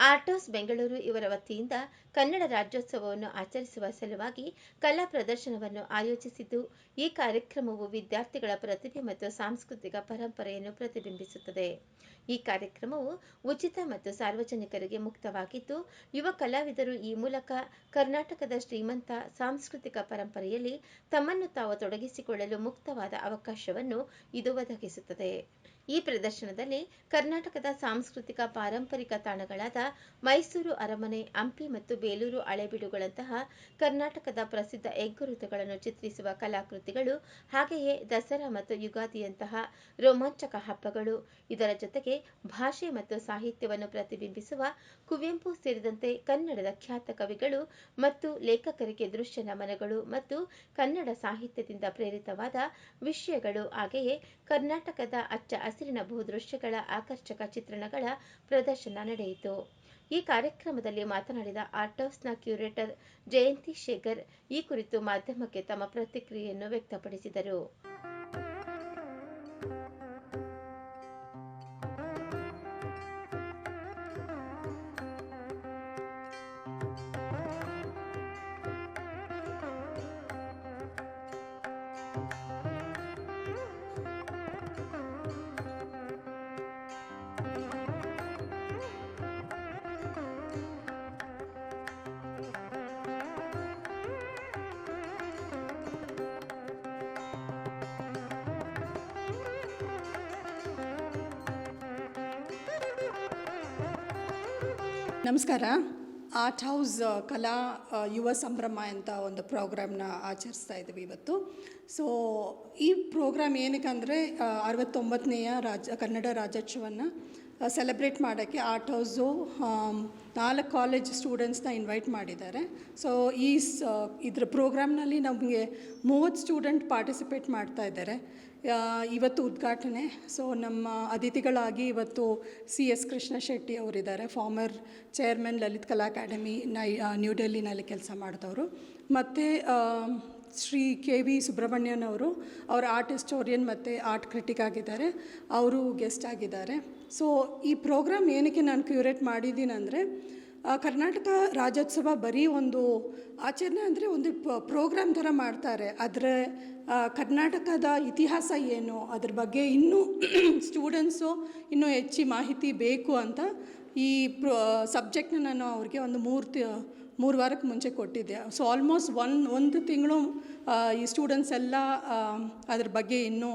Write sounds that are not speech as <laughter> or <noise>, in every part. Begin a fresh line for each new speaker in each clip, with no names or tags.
ಆರ್ಟೋಸ್ ಬೆಂಗಳೂರು ಇವರ ವತಿಯಿಂದ ಕನ್ನಡ ರಾಜ್ಯೋತ್ಸವವನ್ನು ಆಚರಿಸುವ ಸಲುವಾಗಿ ಕಲಾ ಪ್ರದರ್ಶನವನ್ನು ಆಯೋಜಿಸಿದ್ದು, ಈ ಕಾರ್ಯಕ್ರಮವು ವಿದ್ಯಾರ್ಥಿಗಳ ಪ್ರತಿಭೆ ಮತ್ತು ಸಾಂಸ್ಕೃತಿಕ ಪರಂಪರೆಯನ್ನು ಪ್ರತಿಬಿಂಬಿಸುತ್ತದೆ. ಈ ಕಾರ್ಯಕ್ರಮವು ಉಚಿತ ಮತ್ತು ಸಾರ್ವಜನಿಕರಿಗೆ ಮುಕ್ತವಾಗಿದ್ದು, ಯುವ ಕಲಾವಿದರು ಈ ಮೂಲಕ ಕರ್ನಾಟಕದ ಶ್ರೀಮಂತ ಸಾಂಸ್ಕೃತಿಕ ಪರಂಪರೆಯಲ್ಲಿ ತಮ್ಮನ್ನು ತಾವು ತೊಡಗಿಸಿಕೊಳ್ಳಲು ಮುಕ್ತವಾದ ಅವಕಾಶವನ್ನು ಇದು ಒದಗಿಸುತ್ತದೆ. ಈ ಪ್ರದರ್ಶನದಲ್ಲಿ ಕರ್ನಾಟಕದ ಸಾಂಸ್ಕೃತಿಕ ಪಾರಂಪರಿಕ ತಾಣಗಳಾದ ಮೈಸೂರು ಅರಮನೆ, ಹಂಪಿ ಮತ್ತು ಬೇಲೂರು ಹಳೆಬೀಡುಗಳಂತಹ ಕರ್ನಾಟಕದ ಪ್ರಸಿದ್ಧ ಹೆಗ್ಗುರುತುಗಳನ್ನು ಚಿತ್ರಿಸುವ ಕಲಾಕೃತಿಗಳು, ಹಾಗೆಯೇ ದಸರಾ ಮತ್ತು ಯುಗಾದಿಯಂತಹ ರೋಮಾಂಚಕ ಹಬ್ಬಗಳು, ಇದರ ಜೊತೆಗೆ ಭಾಷೆ ಮತ್ತು ಸಾಹಿತ್ಯವನ್ನು ಪ್ರತಿಬಿಂಬಿಸುವ ಕುವೆಂಪು ಸೇರಿದಂತೆ ಕನ್ನಡದ ಖ್ಯಾತ ಕವಿಗಳು ಮತ್ತು ಲೇಖಕರಿಗೆ ದೃಶ್ಯ ನಮನಗಳು ಮತ್ತು ಕನ್ನಡ ಸಾಹಿತ್ಯದಿಂದ ಪ್ರೇರಿತವಾದ ವಿಷಯಗಳು, ಹಾಗೆಯೇ ಕರ್ನಾಟಕದ ಅಚ್ಚ ಹಸಿರಿನ ಭೂದೃಶ್ಯಗಳ ಆಕರ್ಷಕ ಚಿತ್ರಣಗಳ ಪ್ರದರ್ಶನ ನಡೆಯಿತು. ಈ ಕಾರ್ಯಕ್ರಮದಲ್ಲಿ ಮಾತನಾಡಿದ ಆರ್ಟ್ ಹೌಸ್ನ ಕ್ಯೂರೇಟರ್ ಜಯಂತಿ ಶೇಖರ್ ಈ ಕುರಿತು ಮಾಧ್ಯಮಕ್ಕೆ ತಮ್ಮ ಪ್ರತಿಕ್ರಿಯೆಯನ್ನು ವ್ಯಕ್ತಪಡಿಸಿದರು.
ನಮಸ್ಕಾರ. ಆರ್ಟ್ ಹೌಸ್ ಕಲಾ ಯುವ ಸಂಭ್ರಮ ಅಂತ ಒಂದು ಪ್ರೋಗ್ರಾಮ್ನ ಆಚರಿಸ್ತಾ ಇದ್ದೀವಿ ಇವತ್ತು. ಸೊ, ಈ ಪ್ರೋಗ್ರಾಮ್ ಏನಕ್ಕೆ ಅಂದರೆ ಅರವತ್ತೊಂಬತ್ತನೆಯ ರಾಜ, ಕನ್ನಡ ರಾಜ್ಯೋತ್ಸವನ ಸೆಲೆಬ್ರೇಟ್ ಮಾಡೋಕ್ಕೆ ಆರ್ಟ್ ಹೌಸು ನಾಲ್ಕು ಕಾಲೇಜ್ ಸ್ಟೂಡೆಂಟ್ಸ್ನ ಇನ್ವೈಟ್ ಮಾಡಿದ್ದಾರೆ. ಸೊ, ಈ ಸ್ ಇದ್ರ ಪ್ರೋಗ್ರಾಮ್ನಲ್ಲಿ ನಮಗೆ ಮೂವತ್ತು ಸ್ಟೂಡೆಂಟ್ ಪಾರ್ಟಿಸಿಪೇಟ್ ಮಾಡ್ತಾ ಇದ್ದಾರೆ. ಇವತ್ತು ಉದ್ಘಾಟನೆ. ಸೊ ನಮ್ಮ ಅತಿಥಿಗಳಾಗಿ ಇವತ್ತು ಸಿ ಎಸ್ ಕೃಷ್ಣ ಶೆಟ್ಟಿ ಅವರಿದ್ದಾರೆ. ಫಾರ್ಮರ್ ಚೇರ್ಮನ್ ಲಲಿತ್ ಕಲಾ ಅಕಾಡೆಮಿ ನೈ ನ್ಯೂ ಡೆಲ್ಲಿನಲ್ಲಿ ಕೆಲಸ ಮಾಡಿದವರು. ಮತ್ತು ಶ್ರೀ ಕೆ ವಿ ಸುಬ್ರಹ್ಮಣ್ಯನ್ ಅವರು ಅವರ ಆರ್ಟ್ ಹಿಸ್ಟೋರಿಯನ್ ಮತ್ತು ಆರ್ಟ್ ಕ್ರಿಟಿಕ್ ಆಗಿದ್ದಾರೆ. ಅವರು ಗೆಸ್ಟ್ ಆಗಿದ್ದಾರೆ. ಸೊ ಈ ಪ್ರೋಗ್ರಾಮ್ ಏನಕ್ಕೆ ನಾನು ಕ್ಯೂರೇಟ್ ಮಾಡಿದ್ದೀನಿ ಅಂದರೆ ಆ, ಕರ್ನಾಟಕ ರಾಜ್ಯೋತ್ಸವ ಬರೀ ಒಂದು ಆಚರಣೆ ಅಂದರೆ ಒಂದು ಪ್ರೋಗ್ರಾಮ್ ಥರ ಮಾಡ್ತಾರೆ. ಅದರ ಕರ್ನಾಟಕದ ಇತಿಹಾಸ ಏನು? ಅದ್ರ ಬಗ್ಗೆ ಇನ್ನೂ <clears throat> ಸ್ಟೂಡೆಂಟ್ಸು ಇನ್ನೂ ಹೆಚ್ಚು ಮಾಹಿತಿ ಬೇಕು ಅಂತ ಈ ಪ್ರೋ, ಸಬ್ಜೆಕ್ಟ್ನ ನಾನು ಅವ್ರಿಗೆ ಒಂದು ಮೂರು ತಿ, ಮೂರು ವಾರಕ್ಕೆ ಮುಂಚೆ ಕೊಟ್ಟಿದ್ದೆ. ಸೊ ಆಲ್ಮೋಸ್ಟ್ ಒನ್ ಒಂದು ತಿಂಗಳು ಈ ಸ್ಟೂಡೆಂಟ್ಸ್ ಎಲ್ಲ ಅದ್ರ ಬಗ್ಗೆ ಇನ್ನೂ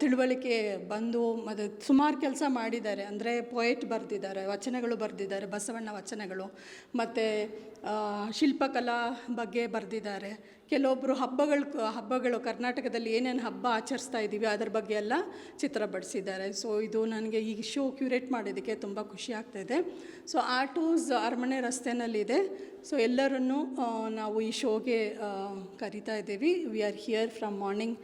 ತಿಳುವಳಿಕೆ ಬಂದು ಮತ್ತು ಸುಮಾರು ಕೆಲಸ ಮಾಡಿದ್ದಾರೆ. ಅಂದರೆ ಪೊಯೆಟ್ ಬರೆದಿದ್ದಾರೆ, ವಚನಗಳು ಬರೆದಿದ್ದಾರೆ, ಬಸವಣ್ಣ ವಚನಗಳು, ಮತ್ತು ಶಿಲ್ಪಕಲಾ ಬಗ್ಗೆ ಬರೆದಿದ್ದಾರೆ. ಕೆಲವೊಬ್ಬರು ಹಬ್ಬಗಳು ಹಬ್ಬಗಳು ಕರ್ನಾಟಕದಲ್ಲಿ ಏನೇನು ಹಬ್ಬ ಆಚರಿಸ್ತಾ ಇದ್ದೀವಿ ಅದರ ಬಗ್ಗೆ ಎಲ್ಲ ಚಿತ್ರ ಬಿಡಿಸಿದ್ದಾರೆ. ಸೊ ಇದು ನನಗೆ ಈ ಶೋ ಕ್ಯೂರೇಟ್ ಮಾಡೋದಕ್ಕೆ ತುಂಬ ಖುಷಿ ಆಗ್ತಾಯಿದೆ ಸೊ ಆಟೋಸ್ ಅರಮನೆ ರಸ್ತೆನಲ್ಲಿದೆ. ಸೊ ಎಲ್ಲರನ್ನು ನಾವು ಈ ಶೋಗೆ ಕರಿತಾ ಇದ್ದೀವಿ. We are here from morning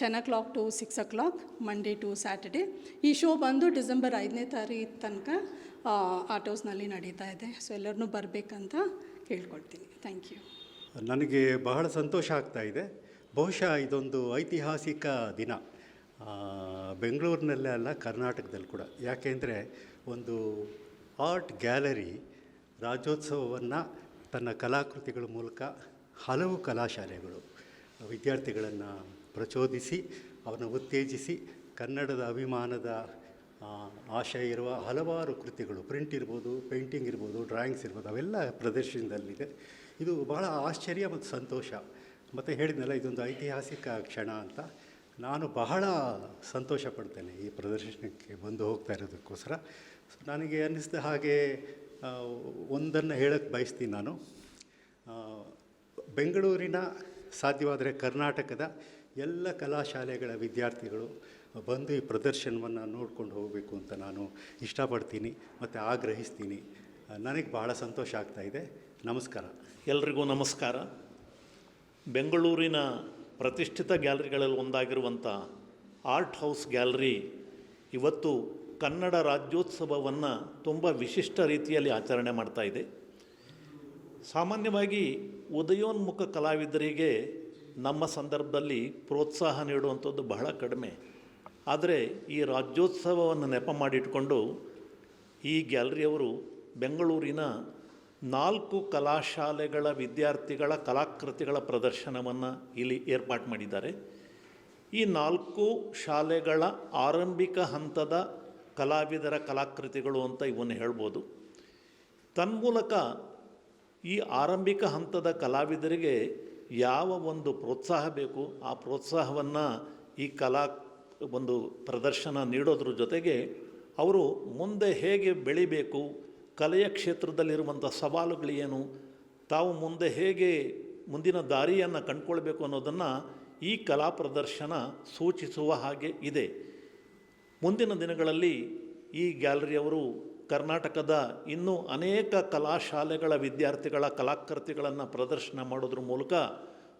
ten o'clock to six o'clock Monday to Saturday ಈ ಶೋ ಬಂದು ಡಿಸೆಂಬರ್ ಐದನೇ ತಾರೀಕು ತನಕ ಆಟೋಸ್ನಲ್ಲಿ ನಡೀತಾ ಇದೆ. ಸೊ ಎಲ್ಲರನ್ನೂ ಬರಬೇಕಂತ ಕೇಳ್ಕೊಳ್ತೀನಿ. ಥ್ಯಾಂಕ್ ಯು
ನನಗೆ ಬಹಳ ಸಂತೋಷ ಆಗ್ತಾ ಇದೆ. ಬಹುಶಃ ಇದೊಂದು ಐತಿಹಾಸಿಕ ದಿನ. ಬೆಂಗಳೂರಿನಲ್ಲೇ ಅಲ್ಲ, ಕರ್ನಾಟಕದಲ್ಲಿ ಕೂಡ. ಯಾಕೆಂದರೆ ಒಂದು ಆರ್ಟ್ ಗ್ಯಾಲರಿ ರಾಜ್ಯೋತ್ಸವವನ್ನು ತನ್ನ ಕಲಾಕೃತಿಗಳ ಮೂಲಕ ಹಲವು ಕಲಾಶಾಲೆಗಳು, ವಿದ್ಯಾರ್ಥಿಗಳನ್ನು ಪ್ರಚೋದಿಸಿ, ಅವರನ್ನು ಉತ್ತೇಜಿಸಿ, ಕನ್ನಡದ ಅಭಿಮಾನದ ಆಶಯ ಇರುವ ಹಲವಾರು ಕೃತಿಗಳು, ಪ್ರಿಂಟ್ ಇರ್ಬೋದು, ಪೇಂಟಿಂಗ್ ಇರ್ಬೋದು, ಡ್ರಾಯಿಂಗ್ಸ್ ಇರ್ಬೋದು, ಅವೆಲ್ಲ ಪ್ರದರ್ಶನದಲ್ಲಿದೆ. ಇದು ಬಹಳ ಆಶ್ಚರ್ಯ ಮತ್ತು ಸಂತೋಷ. ಮತ್ತು ಹೇಳಿದ್ನಲ್ಲ, ಇದೊಂದು ಐತಿಹಾಸಿಕ ಕ್ಷಣ ಅಂತ. ನಾನು ಬಹಳ ಸಂತೋಷ ಪಡ್ತೇನೆ ಈ ಪ್ರದರ್ಶನಕ್ಕೆ ಬಂದು ಹೋಗ್ತಾ ಇರೋದಕ್ಕೋಸ್ಕರ. ನನಗೆ ಅನ್ನಿಸಿದ ಹಾಗೆ ಒಂದನ್ನು ಹೇಳಕ್ಕೆ ಬಯಸ್ತೀನಿ ನಾನು. ಬೆಂಗಳೂರಿನ ಸಾಧ್ಯವಾದರೆ ಕರ್ನಾಟಕದ ಎಲ್ಲ ಕಲಾಶಾಲೆಗಳ ವಿದ್ಯಾರ್ಥಿಗಳು ಬಂದು ಈ ಪ್ರದರ್ಶನವನ್ನು ನೋಡ್ಕೊಂಡು ಹೋಗಬೇಕು ಅಂತ ನಾನು ಇಷ್ಟಪಡ್ತೀನಿ, ಮತ್ತು ಆಗ್ರಹಿಸ್ತೀನಿ. ನನಗೆ ಬಹಳ ಸಂತೋಷ ಆಗ್ತಾ ಇದೆ. ನಮಸ್ಕಾರ.
ಎಲ್ರಿಗೂ ನಮಸ್ಕಾರ. ಬೆಂಗಳೂರಿನ ಪ್ರತಿಷ್ಠಿತ ಗ್ಯಾಲರಿಗಳಲ್ಲಿ ಒಂದಾಗಿರುವಂಥ ಆರ್ಟ್ ಹೌಸ್ ಗ್ಯಾಲರಿ ಇವತ್ತು ಕನ್ನಡ ರಾಜ್ಯೋತ್ಸವವನ್ನು ತುಂಬ ವಿಶಿಷ್ಟ ರೀತಿಯಲ್ಲಿ ಆಚರಣೆ ಮಾಡ್ತಾ ಇದೆ. ಸಾಮಾನ್ಯವಾಗಿ ಉದಯೋನ್ಮುಖ ಕಲಾವಿದರಿಗೆ ನಮ್ಮ ಸಂದರ್ಭದಲ್ಲಿ ಪ್ರೋತ್ಸಾಹ ನೀಡುವಂಥದ್ದು ಬಹಳ ಕಡಿಮೆ. ಆದರೆ ಈ ರಾಜ್ಯೋತ್ಸವವನ್ನು ನೆಪ ಮಾಡಿಟ್ಕೊಂಡು ಈ ಗ್ಯಾಲರಿಯವರು ಬೆಂಗಳೂರಿನ ನಾಲ್ಕು ಕಲಾಶಾಲೆಗಳ ವಿದ್ಯಾರ್ಥಿಗಳ ಕಲಾಕೃತಿಗಳ ಪ್ರದರ್ಶನವನ್ನು ಇಲ್ಲಿ ಏರ್ಪಾಟ್ ಮಾಡಿದ್ದಾರೆ. ಈ ನಾಲ್ಕು ಶಾಲೆಗಳ ಆರಂಭಿಕ ಹಂತದ ಕಲಾವಿದರ ಕಲಾಕೃತಿಗಳು ಅಂತ ಇವನ್ನು ಹೇಳ್ಬೋದು. ತನ್ಮೂಲಕ ಈ ಆರಂಭಿಕ ಹಂತದ ಕಲಾವಿದರಿಗೆ ಯಾವ ಒಂದು ಪ್ರೋತ್ಸಾಹ ಬೇಕು, ಆ ಪ್ರೋತ್ಸಾಹವನ್ನು ಈ ಕಲಾ ಒಂದು ಪ್ರದರ್ಶನ ನೀಡೋದ್ರ ಜೊತೆಗೆ ಅವರು ಮುಂದೆ ಹೇಗೆ ಬೆಳಿಬೇಕು ಕಲೆಯ ಕ್ಷೇತ್ರದಲ್ಲಿರುವಂಥ ಸವಾಲುಗಳು ಏನು ತಾವು ಮುಂದೆ ಹೇಗೆ ಮುಂದಿನ ದಾರಿಯನ್ನು ಕಂಡುಕೊಳ್ಬೇಕು ಅನ್ನೋದನ್ನು ಈ ಕಲಾ ಪ್ರದರ್ಶನ ಸೂಚಿಸುವ ಹಾಗೆ ಇದೆ. ಮುಂದಿನ ದಿನಗಳಲ್ಲಿ ಈ ಗ್ಯಾಲರಿಯವರು ಕರ್ನಾಟಕದ ಇನ್ನೂ ಅನೇಕ ಕಲಾಶಾಲೆಗಳ ವಿದ್ಯಾರ್ಥಿಗಳ ಕಲಾಕೃತಿಗಳನ್ನು ಪ್ರದರ್ಶನ ಮಾಡೋದ್ರ ಮೂಲಕ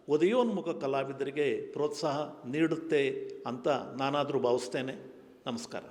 ಉದಯೋನ್ಮುಖ ಕಲಾವಿದರಿಗೆ ಪ್ರೋತ್ಸಾಹ ನೀಡುತ್ತೆ ಅಂತ ನಾನಾದರೂ ಭಾವಿಸ್ತೇನೆ. ನಮಸ್ಕಾರ.